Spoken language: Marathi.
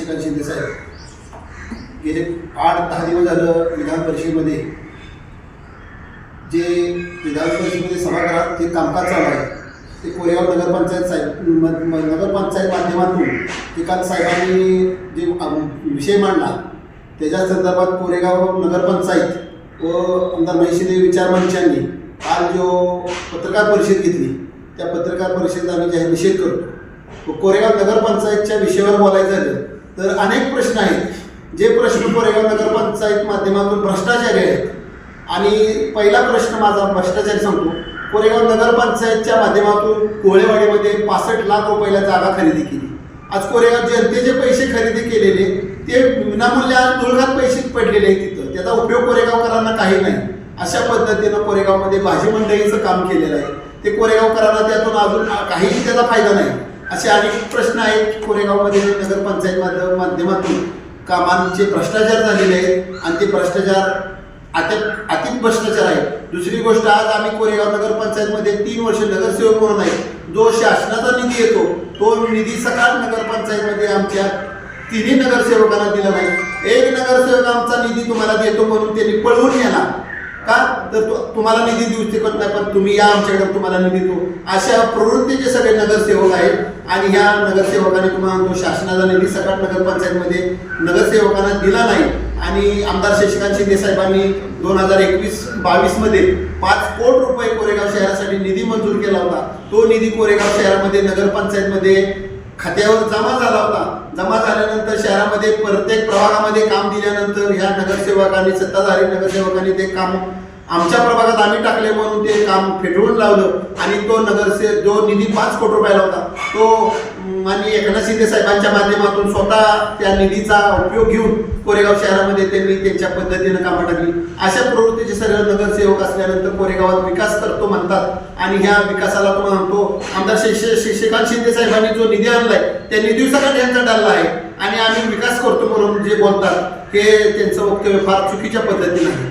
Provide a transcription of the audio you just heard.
शशिकांत शिंदे साहेब. गेले आठ दहा दिवस झालं विधान परिषदेमध्ये. जे विधान परिषदेमध्ये सभागृहात जे कामकाज चालू आहे ते कोरेगाव नगरपंचायत साहेब नगरपंचायत माध्यमातून ते काल साहेबांनी जे विषय मांडला त्याच्या संदर्भात कोरेगाव नगरपंचायत व आमदार महेशिदेव विचार मंचांनी काल जो पत्रकार परिषद घेतली त्या पत्रकार परिषदेत आम्ही जाहीर निषेध करतो. व कोरेगाव नगरपंचायतच्या विषयावर बोलायचं झालं तर अनेक प्रश्न आहेत. जे प्रश्न कोरेगाव नगरपंचायत माध्यमातून भ्रष्टाचारी आहेत. आणि पहिला प्रश्न माझा भ्रष्टाचारी सांगतो. कोरेगाव नगरपंचायतच्या माध्यमातून कोळेवाडीमध्ये पासष्ट लाख रुपयाला जागा खरेदी केली. आज कोरेगाव जनतेचे पैसे खरेदी केलेले ते विनामूल्य आज तुळघात पैसे पडलेले आहेत तिथं. त्याचा उपयोग कोरेगावकरांना काही नाही. अशा पद्धतीनं कोरेगावमध्ये भाजी मंडळीचं काम केलेलं आहे. ते कोरेगावकरांना त्यातून अजून काहीही त्याचा फायदा नाही. असे अनेक प्रश्न आहेत. कोरेगावमध्ये नगरपंचायत माध्य- माध्यमातून कामांचे भ्रष्टाचार झालेले आहेत आणि ते भ्रष्टाचार अति अति भ्रष्टाचार आहे दुसरी गोष्ट आज आम्ही कोरेगाव नगरपंचायतमध्ये तीन वर्ष नगरसेवक म्हणून आहे. जो शासनाचा निधी येतो तो निधी सकाळ नगरपंचायतमध्ये आमच्या तिन्ही नगरसेवकांना दिला नाही एक नगरसेवक आमचा निधी तुम्हाला देतो म्हणून त्यांनी पळवून नेला. का? तर तुम्हाला निधी देऊ शकत नाही पण तुम्ही या आमच्याकडे तुम्हाला निधी देतो अशा प्रवृत्तीचे सगळे नगरसेवक आहेत आणि ह्या नगरसेवकाने तुम्हाला तो शासनाचा निधी सकाळ नगरपंचायतमध्ये नगरसेवकांना दिला नाही. आणि आमदार शशिकांत शिंदे साहेबांनी दोन हजार एकवीस बावीसमध्ये पाच कोटी रुपये कोरेगाव शहरासाठी निधी मंजूर केला होता. तो निधी कोरेगाव शहरामध्ये नगरपंचायतमध्ये खात्यावर जमा झाला होता. जमा झाल्यानंतर शहरामध्ये प्रत्येक प्रभागामध्ये काम दिल्यानंतर ह्या नगरसेवकांनी सत्ताधारी नगरसेवकांनी ते काम आमच्या प्रभागात आम्ही टाकले म्हणून ते काम फेटवून लावलं. आणि तो नगरसे जो निधी पाच कोटी रुपयाला होता तो माननीय आणि एकनाथ शिंदे साहेबांच्या माध्यमातून स्वतः त्या निधीचा उपयोग घेऊन कोरेगाव शहरामध्ये त्यांनी त्यांच्या पद्धतीनं कामं टाकली. अशा प्रवृत्तीचे सर्व नगरसेवक असल्यानंतर कोरेगावात विकास करतो म्हणतात आणि ह्या विकासाला तो म्हणतो आमदार शशि शशिकांत शिंदे साहेबांनी जो निधी आणलाय त्या निधीसाठी यांचा डालला आहे आणि आम्ही विकास करतो म्हणून जे बोलतात हे त्यांचं वक्तव्य फार चुकीच्या पद्धतीनं आहे.